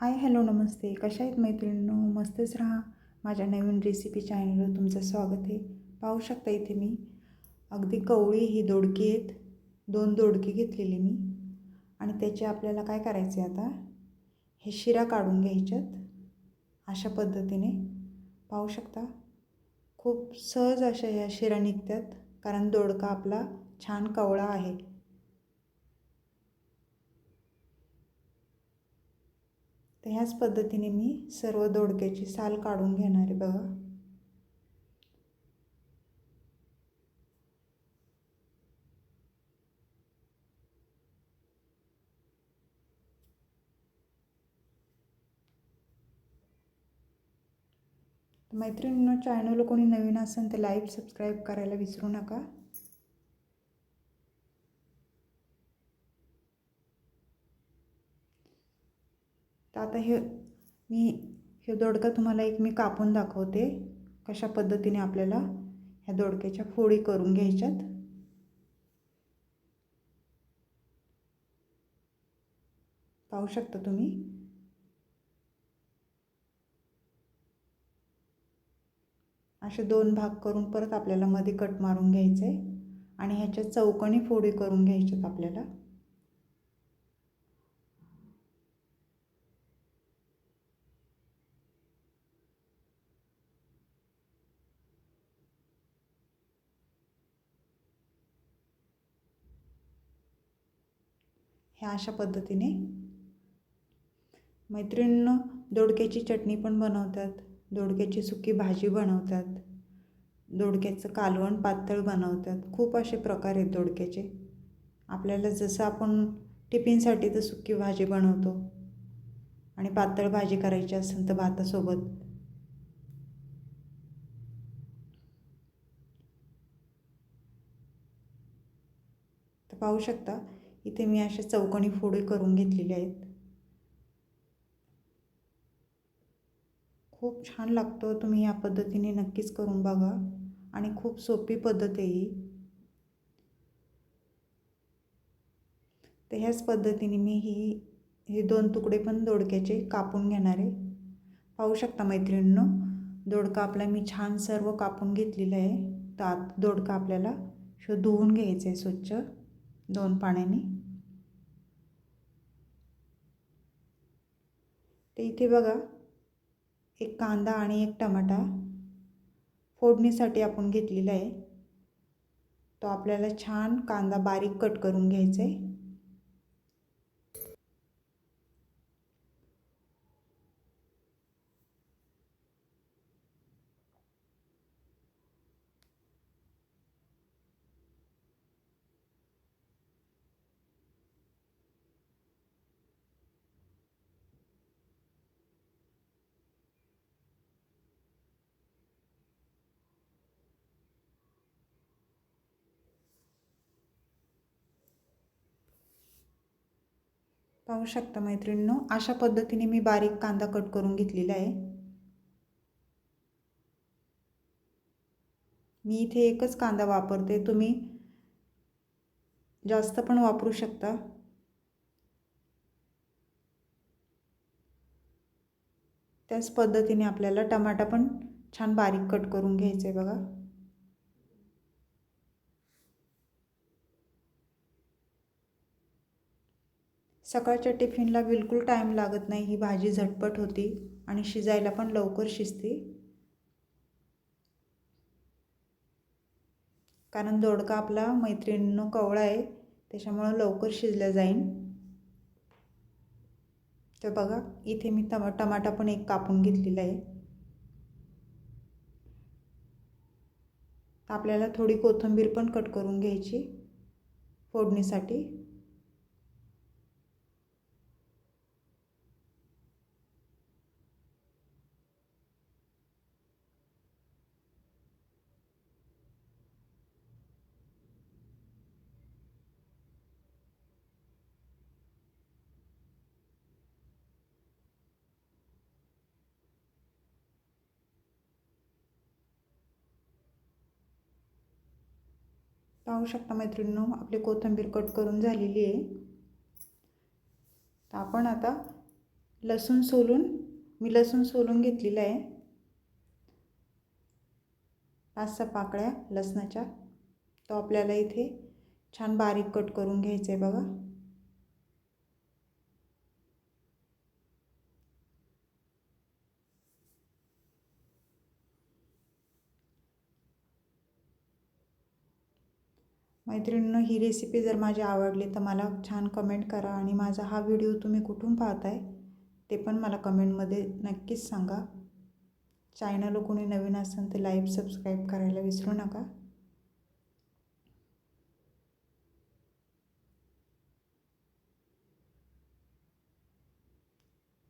Hi hello नमस्ते. कशा आहेत मैत्रिणींनो? मस्तच राहा. माझ्या नवीन रेसिपी चॅनलवर तुमचं स्वागत आहे. पाहू शकता इथे मी. अगदी कवळी ही दोडकी आहेत. दोन दोडकी घेतलेली मी. आणि त्याचे आपल्याला काय करायचे आता? हे शिरा काढून घ्यायच्यात अशा पद्धतीने. पाहू शकता? खूप सहज अशा ह्या शिरा निघतात. कारण दोडका आपला छान कवळा आहे. तर ह्याच पद्धतीने मी सर्व दोडक्याची साल काढून घेणार आहे बघा. मैत्रिणींनो चॅनल कोणी नवीन असेल तर लाईक सबस्क्राईब करायला विसरू नका. तर आता हे मी हे दोडका तुम्हाला एक मी कापून दाखवते. कशा पद्धतीने आपल्याला ह्या दोडक्याच्या फोडी करून घ्यायच्यात. पाहू शकता तुम्ही? असे दोन भाग करून परत आपल्याला मध्ये कट मारून घ्यायचं आहे आणि ह्याच्या चौकणी फोडी करून घ्यायच्यात आपल्याला ह्या अशा पद्धतीने. मैत्रिणींनो दोडक्याची चटणी पण बनवतात. दोडक्याची सुकी भाजी बनवतात. दोडक्याचं कालवण पातळ बनवतात. खूप असे प्रकार आहेत दोडक्याचे. आपल्याला जसं आपण टिफिनसाठी तर सुकी भाजी बनवतो. आणि पातळ भाजी करायची असेल तर भातासोबत. तर पाहू शकता इथे मी अशा चौकणी फोडी करून घेतलेल्या आहेत. खूप छान लागतो तुम्ही या पद्धतीने नक्कीच करून बघा आणि खूप सोपी पद्धत आहे ही. तर ह्याच पद्धतीने मी ही हे दोन तुकडे पण दोडक्याचे कापून घेणार आहे. पाहू शकता मैत्रिणींनो दोडका आपला मी छान सर्व कापून घेतलेलं आहे. तर आत दोडका आपल्याला शो धुवून घ्यायचं आहे स्वच्छ दोन पाण्याने. इथे बघा एक कांदा आणि एक टमाटा फोडणीसाठी आपण घेतलेला आहे. तो आपल्याला छान कांदा बारीक कट करून घ्यायचा आहे. पाहू शकता मैत्रिणींनो अशा पद्धतीने मी बारीक कांदा कट करून घेतलेला आहे. मी इथे एकच कांदा वापरते तुम्ही जास्त पण वापरू शकता. त्याच पद्धतीने आपल्याला टमाटा पण छान बारीक कट करून घ्यायचं आहे बघा. सकाळच्या टिफिनला बिलकुल टाईम लागत नाही ही भाजी झटपट होती आणि शिजायला पण लवकर शिजते. कारण दोडका आपला मैत्रिणीनं कवळा आहे त्याच्यामुळं लवकर शिजलं जाईन. तर बघा इथे मी टमा टमाटा पण एक कापून घेतलेला आहे. आपल्याला थोडी कोथिंबीर पण कट करून घ्यायची फोडणीसाठी. पाहू शकता मैत्रिणींनो आपली कोथिंबीर कट करून झालेली आहे. तर आपण आता लसूण सोलून मी लसूण सोलून घेतलेलं आहे. पाच सहा पाकळ्या लसणाच्या. तो आपल्याला इथे छान बारीक कट करून घ्यायचं आहे बघा. मैत्रिणींनो ही रेसिपी जर माझी आवडली तर मला छान कमेंट करा आणि माझा हा व्हिडिओ तुम्ही कुठून पाहताय ते पण मला कमेंटमध्ये नक्कीच सांगा. चॅनल कोणी नवीन असेल तर लाईक सबस्क्राईब करायला विसरू नका.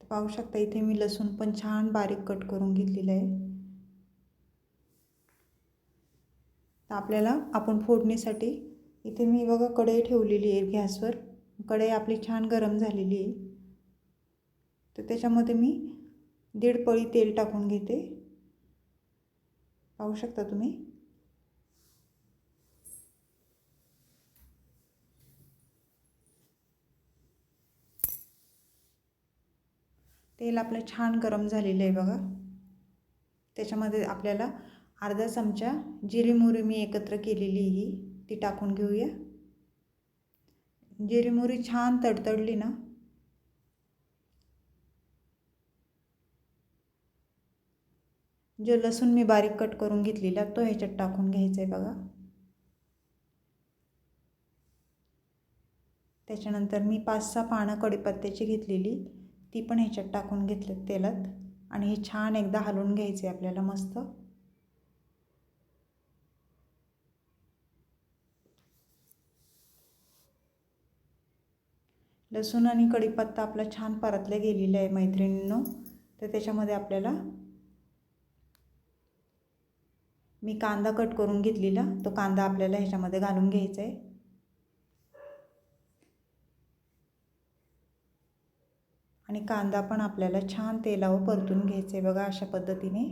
पाहू शकता इथे मी लसूण पण छान बारीक कट करून घेतलेलं आहे. तर आपल्याला आपण फोडणीसाठी इथे मी बघा कढई ठेवलेली आहे गॅसवर. कढई आपली छान गरम झालेली आहे. तर त्याच्यामध्ये मी दीड पळी तेल टाकून घेते. पाहू शकता तुम्ही? तेल आपलं छान गरम झालेलं आहे बघा. त्याच्यामध्ये आपल्याला अर्धा चमचा जिरी मोहरी मी एकत्र केलेली ही ती टाकून घेऊया. जिरी मोहरी छान तडतडली ना. जो लसूण मी बारीक कट करून घेतलेला तो ह्याच्यात टाकून घ्यायचा आहे बघा. त्याच्यानंतर मी पाच सहा पानं कढीपत्त्याची घेतलेली ती पण ह्याच्यात टाकून घेतलं तेलात. आणि हे छान एकदा हलवून घ्यायचे आपल्याला मस्त. लसूण आणि कढीपत्ता आपला छान परतला गेलेलं आहे मैत्रिणींनो. तर त्याच्यामध्ये आपल्याला मी कांदा कट करून घेतलेला. तो कांदा आपल्याला ह्याच्यामध्ये घालून घ्यायचा आहे. आणि कांदा पण आपल्याला छान तेलावर परतून घ्यायचा आहे. बघा अशा पद्धतीने.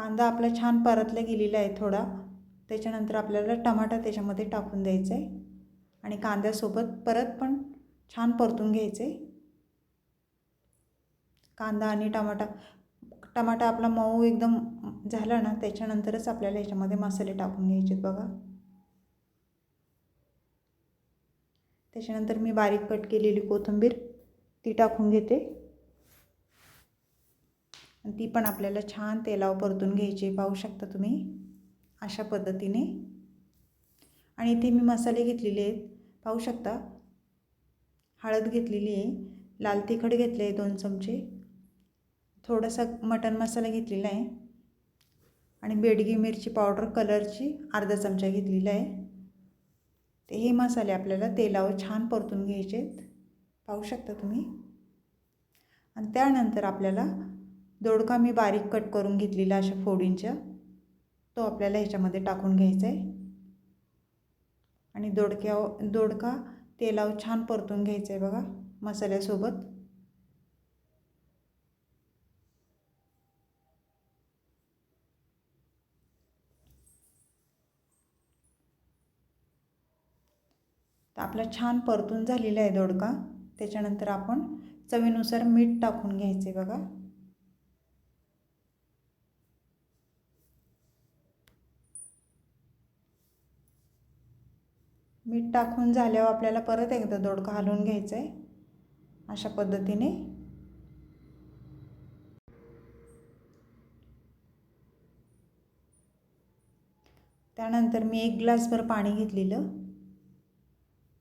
कांदा आपला छान परतला गेलेला आहे थोडा. त्याच्यानंतर आपल्याला टमाटा त्याच्यामध्ये टाकून द्यायचा. आहे आणि कांद्यासोबत परत पण छान परतून घ्यायचे. कांदा आणि टमाटा. टमाटा आपला मऊ एकदम झाला ना त्याच्यानंतरच आपल्याला याच्यामध्ये मसाले टाकून घ्यायचे बघा. त्याच्यानंतर मी बारीक कट केलेली कोथिंबीर ती टाकून घेते. आणि ती पण आपल्याला छान तेलावर परतून घ्यायची पाहू शकता तुम्ही? अशा पद्धतीने. आणि इथे मी मसाले घेतलेले आहेत. पाहू शकता? हळद घेतलेली आहे. लाल तिखट घेतले आहे दोन चमचे. थोडासा मटन मसाला घेतलेला आहे. आणि बेडगी मिरची पावडर कलरची अर्धा चमचा घेतलेला आहे. ते हे मसाले आपल्याला तेलावर छान परतून घ्यायचे आहेत. पाहू शकता तुम्ही? आणि त्यानंतर आपल्याला दोडका मी बारीक कट करून घेतलेला अशा फोडींच्या. तो आपल्याला ह्याच्यामध्ये टाकून घ्यायचा आहे आणि दोडक्या दोडका तेलावर छान परतून घ्यायचा आहे बघा मसाल्यासोबत. तर आपला छान परतून झालेला आहे दोडका. त्याच्यानंतर आपण चवीनुसार मीठ टाकून घ्यायचे बघा. मीठ टाकून झाल्यावर आपल्याला परत एकदा दोडका हलवून घ्यायचं आहे अशा पद्धतीने. त्यानंतर मी एक ग्लासभर पाणी घेतलेलं.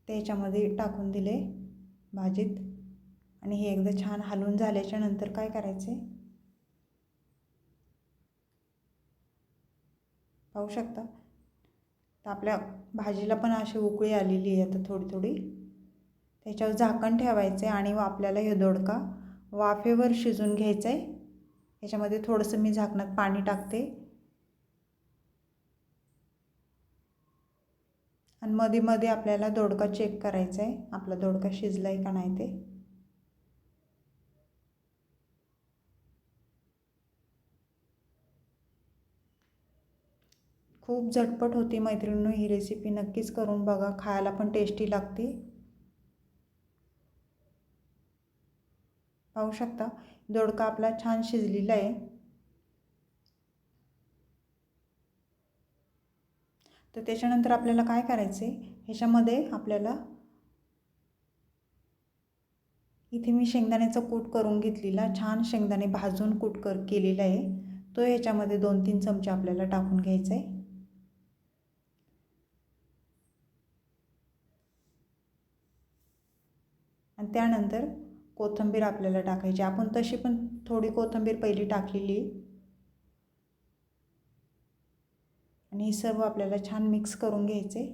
त्याच्यामध्ये टाकून दिले भाजीत. आणि हे एकदा छान हलवून झाल्याच्यानंतर काय करायचे पाहू शकता? तर आपल्या भाजीला पण अशी उकळी आलेली आहे आता थोडी थोडी. त्याच्यावर झाकण ठेवायचं आहे आणि आपल्याला हे दोडका वाफेवर शिजून घ्यायचं आहे ह्याच्यामध्ये थोडंसं मी झाकणात पाणी टाकते. आणि मध्ये मध्ये आपल्याला दोडका चेक करायचा आहे आपला दोडका शिजला आहे का नाही ते. खूप झटपट होती मैत्रिणींनो ही रेसिपी नक्कीच करून बघा. खायला पण टेस्टी लागते. पाहू शकता दोडका आपला छान शिजलेला आहे. तर त्याच्यानंतर आपल्याला काय करायचं आहे ह्याच्यामध्ये आपल्याला इथे मी शेंगदाण्याचा कूट करून घेतलेला छान शेंगदाणे भाजून कूट कर केलेला आहे. तो ह्याच्यामध्ये दोन तीन चमचे आपल्याला टाकून घ्यायचा आहे आणि त्यानंतर कोथिंबीर आपल्याला टाकायची. आपण तशी पण थोडी कोथिंबीर पहिली टाकलेली. आणि हे सर्व आपल्याला छान मिक्स करून घ्यायचे.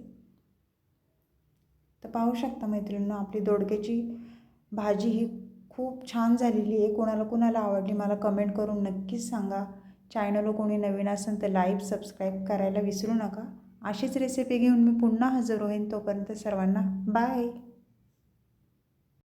तर पाहू शकता मैत्रिणींनो आपली दोडक्याची भाजी ही खूप छान झालेली आहे. कोणाला कोणाला आवडली मला कमेंट करून नक्कीच सांगा. चॅनलवर कोणी नवीन असेल तर लाईक सबस्क्राईब करायला विसरू नका. अशीच रेसिपी घेऊन मी पुन्हा हजर होईन. तोपर्यंत सर्वांना बाय